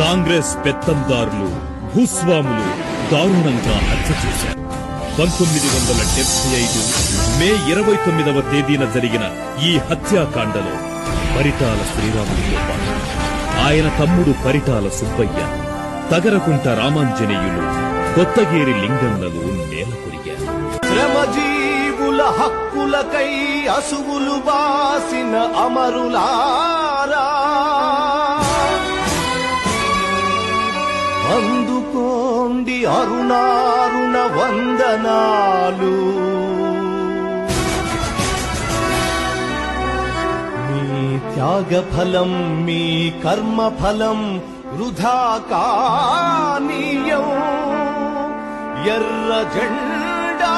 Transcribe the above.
కాంగ్రెస్ పెత్తందారులు భూస్వాములు దారుణంగా హత్య చేశారు. పంతొమ్మిది వందల డెబ్బై ఐదు మే ఇరవై తొమ్మిదవ తేదీన జరిగిన ఈ హత్యాకాండలో పరిటాల శ్రీరాములతో పాటు ఆయన తమ్ముడు పరిటాల సుబ్బయ్య తగరకుంట రామాంజనేయులు కొత్తగేరి లింగన్నలు నేల కొరిగారు. శ్రమజీవుల హక్కులకై అసువులు బాసిన అమరులా అందుకోండి అరుణారుణ వందనాలు. మీ త్యాగ ఫలం మీ కర్మ ఫలం వృధా కానీయం ఎర్ర జెండా